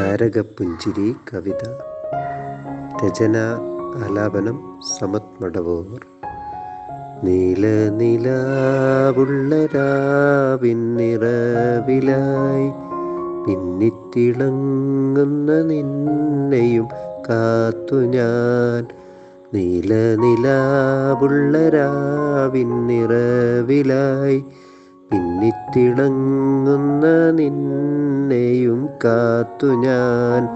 താരകപ്പുഞ്ചിരി കവിത രചന ആലാപനം സമത് മടവൂർ നീല നിലാവുള്ള രാവിന്നിറവിലായി പിന്നിത്തിളങ്ങുന്ന നിന്നെയും കാത്തു ഞാൻ. നീല നിലാവുള്ള രാവിന്നിറവിലായി പിന്നിത്തിളങ്ങുന്ന നിന്നെയും കാത്തു ഞാൻ.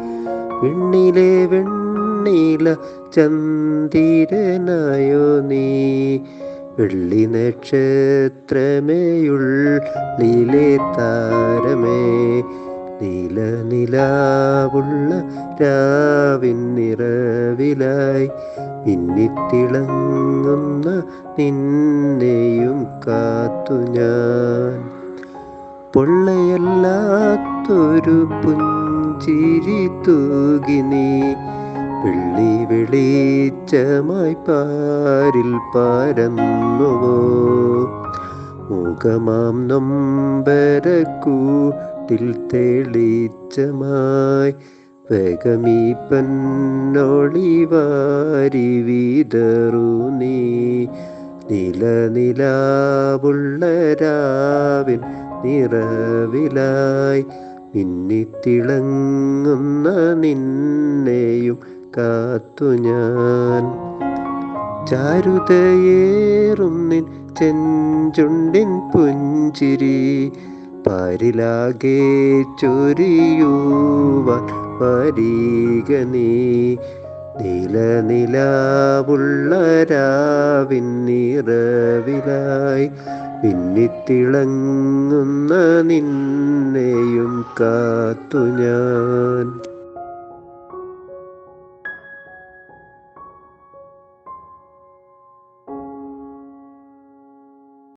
വെണ്ണിലെ വെണ്ണില ചന്ദിരനായോ നീ? വെള്ളി നക്ഷത്രമേയുള്ളിലെ താരമേ. നീല നിലാവുള്ള രാവിൻ നിറവിലായി. പിന്നിത്തിളങ്ങുന്ന നിന്നെയും കാത്തു ഞാൻ. പൊള്ളയല്ലാത്തൊരു പുഞ്ചിരി തൂകി നീ. വെള്ളി വെളിച്ചമായി പാരിൽ പരന്നുവോ. മുഖമാം നൊമ്പരക്കൂട്ടിൽ തെളിച്ചമായി. വേഗമീ പന്നൊളി വാരി വിതറു നീ. നില നിലാവുള്ള രാവിൻ നിറവിലായി മിന്നിത്തിളങ്ങുന്ന നിന്നെയും കാത്തു ഞാൻ. ചാരുതയേറും നിൻ ചെഞ്ചുണ്ടിൻ പുഞ്ചിരി പാരിലാകെ ചൊരിയുവാൻ വരിക നീ. നീല നിലാവുള്ള രാവിൻ നിറവിലായി പിന്നിത്തിളങ്ങുന്ന നിന്നെയും കാത്തു ഞാൻ.